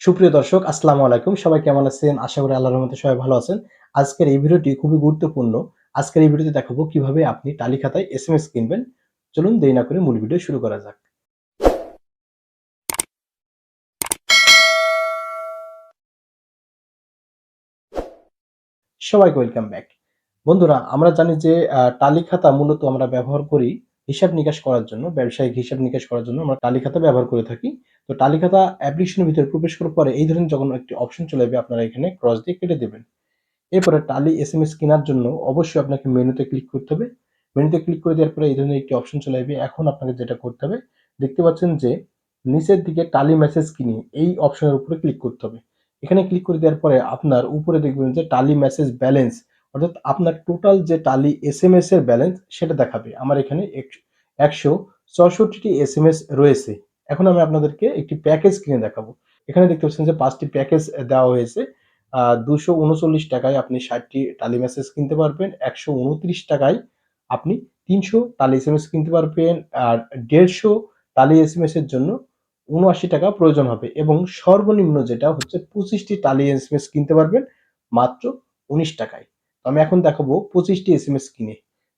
সুপ্রিয় দর্শক, আসসালামু আলাইকুম। সবাই কেমন আছেন? আশা করি আল্লাহর রহমতে সবাই ভালো আছেন। আজকের এই ভিডিওটি খুবই গুরুত্বপূর্ণ। আজকের এই ভিডিওতে দেখাবো কীভাবে আপনি টালি খাতায় এসএমএস কিনবেন। চলুন দেরি না করে মূল ভিডিও শুরু করা যাক। সবাইকে ওয়েলকাম ব্যাক। বন্ধুরা, আমরা জানি যে টালি খাতা মূলত আমরা ব্যবহার করি হিসাব নিকাশ করার জন্য, ব্যবসায়িক হিসাব নিকাশ করার জন্য আমরা টালি খাতা ব্যবহার করে থাকি। তো খাতা অ্যাপ্লিকেশনের ভিতরে প্রবেশ করার পরে এই ধরনের যখন একটি অপশন চলে আসবে, আপনারা এখানে ক্রস দিয়ে কেটে দেবেন। এরপরে টালি এস এম এস কেনার জন্য অবশ্যই আপনাকে মেনুতে ক্লিক করতে হবে। মেনুতে ক্লিক করে দেওয়ার পরে এই ধরনের একটি অপশন চলে আসবে। এখন আপনাকে যেটা করতে হবে, দেখতে পাচ্ছেন যে নিচের দিকে টালি মেসেজ কিনি এই অপশনের উপরে ক্লিক করতে হবে। এখানে ক্লিক করে দেওয়ার পরে আপনার উপরে দেখবেন যে টালি মেসেজ ব্যালেন্স অর্থাৎ আপনার টোটাল যে টালি এসএমএস এর ব্যালেন্স সেটা দেখাবে। আমার এখানে একশো চৌষট্টিটি এস রয়েছে। এখন আমি আপনাদেরকে একটি প্যাকেজ কিনে দেখাবো। এখানে দেখতে পাচ্ছেন যে পাঁচটি প্যাকেজ দেওয়া হয়েছে। দুশো উনচল্লিশ টাকায় আপনি ষাটটি টালি মেসেজ কিনতে পারবেন, একশো উনত্রিশ টাকায় আপনি তিনশো টালি এস এম এস কিনতে পারবেন, আর দেড়শো টালি এস এম এস এর জন্য উনআশি টাকা প্রয়োজন হবে এবং সর্বনিম্ন যেটা হচ্ছে পঁচিশটি টালি এস এম এস কিনতে পারবেন, মাত্র উনিশ টাকায়। তো আমি এখন দেখাবো পঁচিশটি এস এম এস কিনে।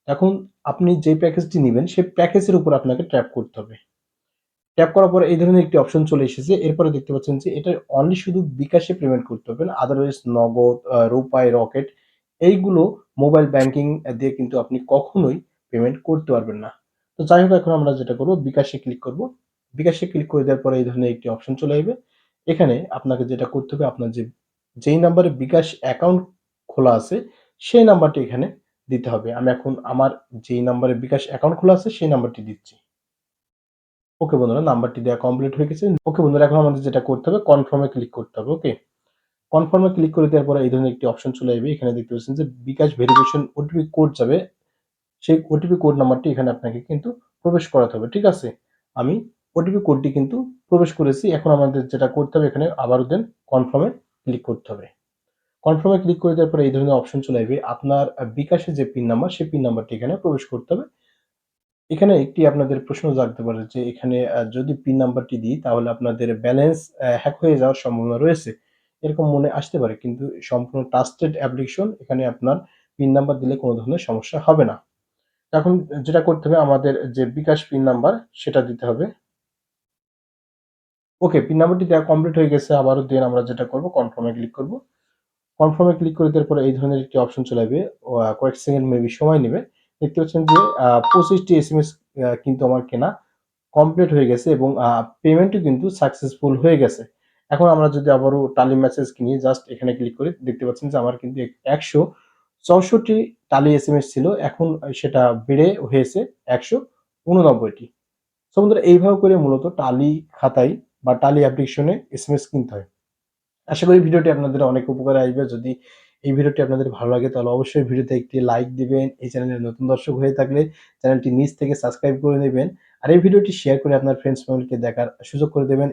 এখন আপনি যে প্যাকেজটি নেবেন সেই প্যাকেজের উপর আপনাকে ট্র্যাপ করতে হবে। ট্যাপ করার পরে এই ধরনের একটি অপশন চলে এসেছে। এরপরে দেখতে পাচ্ছেন যে এটা অনলি শুধু বিকাশে পেমেন্ট করতে হবে না আদারওয়াইজ নগদ রূপায় রকেট এইগুলো মোবাইল ব্যাংকিং দিয়ে কিন্তু আপনি কখনোই পেমেন্ট করতে পারবেন না। তো যাই হোক, এখন আমরা যেটা করব, বিকাশে ক্লিক করব। বিকাশে ক্লিক করে দেওয়ার পরে এই ধরনের একটি অপশন চলে আসবে। এখানে আপনাকে যেটা করতে হবে, আপনার যে, যেই নাম্বারে বিকাশ অ্যাকাউন্ট খোলা আছে, সেই নাম্বারটি এখানে দিতে হবে। আমি এখন আমার যেই নাম্বারে বিকাশ অ্যাকাউন্ট খোলা আছে, সেই নাম্বারটি দিচ্ছি। ওকে বন্ধুরা, নাম্বারটি দেওয়া কমপ্লিট হয়ে গেছে। ওকে বন্ধুরা, এখন আমাদের যেটা করতে হবে কনফার্মে ক্লিক করতে হবে ওকে কনফার্মে ক্লিক করে দেওয়ার পরে এই ধরনের একটি অপশন চলে আসবে। এখানে দেখতে পাচ্ছেন যে বিকাশ ভেরিফিকেশন ওটিপি কোড যাবে। সেই ওটিপি কোড নাম্বারটি এখানে আপনাকে কিন্তু প্রবেশ করাতে হবে, ঠিক আছে? আমি ওটিপি কোডটি কিন্তু প্রবেশ করেছি। এখন আমাদের যেটা করতে হবে, এখানে আবারও দেন কনফার্মে ক্লিক করতে হবে। কনফার্মে ক্লিক করে দেওয়ার পরে এই ধরনের অপশন চলে আসবে। আপনার বিকাশের যে পিন নাম্বার সেই পিন নাম্বারটি এখানে প্রবেশ করতে হবে। এখানে একটি আপনাদের প্রশ্ন জাগতে পারে যে এখানে যদি পিন নাম্বারটি দিই, তাহলে আপনাদের ব্যালেন্স হ্যাক হয়ে যাওয়ার সম্ভাবনা রয়েছে। এরকম মনে আসতে পারে, কিন্তু সম্পূর্ণ ট্রাস্টেড অ্যাপ্লিকেশন এখানে আপনার পিন নাম্বার দিলে কোনো ধরনের সমস্যা হবে না। এখন যেটা করতে হবে, আমাদের যে বিকাশ পিন নাম্বার সেটা দিতে হবে। ওকে পিন নাম্বারটি দেওয়া কমপ্লিট হয়ে গেছে, আবারও দেন আমরা যেটা করব কনফার্মে ক্লিক করব। কনফার্মে ক্লিক করে দেওয়ার পরে এই ধরনের একটি অপশন চলে আসবে কয়েক সেকেন্ড মেবি সময় নেবে। দেখতে পাচ্ছেন যে পঁচিশটি এস এম এস কিন্তু আমার কেনা কমপ্লিট হয়ে গেছে এবং পেমেন্টও কিন্তু সাকসেসফুল হয়ে গেছে। এখন আমরা যদি আবারও টালি মেসেজ কিনি জাস্ট এখানে ক্লিক করি দেখতে পাচ্ছেন যে, আমার কিন্তু একশো চৌষট্টি টালি এস এম এস ছিল। এখন সেটা বেড়ে হয়েছে একশো উননব্বইটি। সো বন্ধুরা, এইভাবে করে মূলত টালি খাতায় বা টালি অ্যাপ্লিকেশনে এস এম এস কিনতে হয়। আশা করি ভিডিওটি আপনাদের অনেক উপকারে আসবে। যদি এই ভিডিওটি আপনাদের ভালো লাগে, তাহলে অবশ্যই ভিডিওতে একটি লাইক দিবেন। এই চ্যানেলের নতুন দর্শক হয়ে থাকলে চ্যানেলটি নিচ থেকে সাবস্ক্রাইব করে নেবেন। আর এই ভিডিওটি শেয়ার করে আপনার ফ্রেন্ডস ফ্যামিলিকে দেখার সুযোগ করে দেবেন।